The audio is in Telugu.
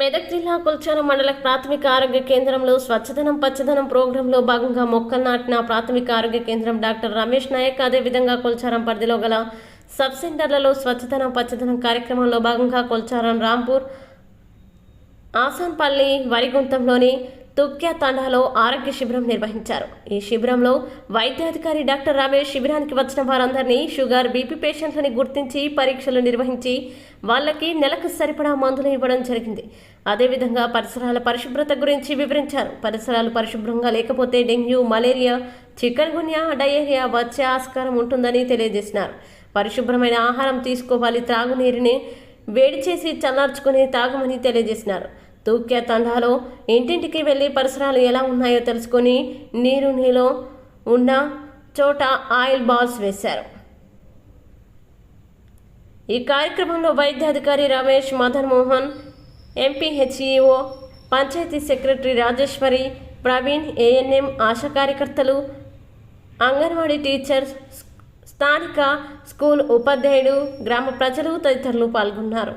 మెదక్ జిల్లా కుల్చారం మండల ప్రాథమిక ఆరోగ్య కేంద్రంలో స్వచ్ఛదనం పచ్చదనం ప్రోగ్రాంలో భాగంగా మొక్కలు నాటిన ప్రాథమిక ఆరోగ్య కేంద్రం డాక్టర్ రమేష్ నాయక్ అదేవిధంగా కుల్చారం పరిధిలో గల సబ్ సెంటర్లలో స్వచ్ఛదనం పచ్చదనం కార్యక్రమంలో భాగంగా కుల్చారం రాంపూర్ ఆసాన్పల్లి వరిగుంతంలోని తుక్య తండాలో ఆరోగ్య శిబిరం నిర్వహించారు. ఈ శిబిరంలో వైద్యాధికారి డాక్టర్ రమేష్ శిబిరానికి వచ్చిన వారందరినీ షుగర్ బీపీ పేషెంట్లని గుర్తించి పరీక్షలు నిర్వహించి వాళ్ళకి నెలకు సరిపడా మందులు ఇవ్వడం జరిగింది. అదేవిధంగా పరిసరాల పరిశుభ్రత గురించి వివరించారు. పరిసరాలు పరిశుభ్రంగా లేకపోతే dengue malaria chikungunya diarrhoea వచ్చే ఆస్కారం ఉంటుందని తెలియజేసినారు. పరిశుభ్రమైన ఆహారం తీసుకోవాలి త్రాగునీరుని వేడి చేసి చల్లార్చుకుని తాగమని తెలియజేసినారు. తూక్య తండాలో ఇంటింటికి వెళ్ళి పరిసరాలు ఎలా ఉన్నాయో తెలుసుకొని నీరు నీలో ఉన్న చోట ఆయిల్ బాల్స్ వేశారు. ఈ కార్యక్రమంలో వైద్యాధికారి Ramesh Madan Mohan MPHEO panchayat secretary Rajeshwari Praveen ANM ASHA కార్యకర్తలు అంగన్వాడీ టీచర్స్ స్థానిక స్కూల్ ఉపాధ్యాయుడు గ్రామ ప్రజలు తదితరులు పాల్గొన్నారు.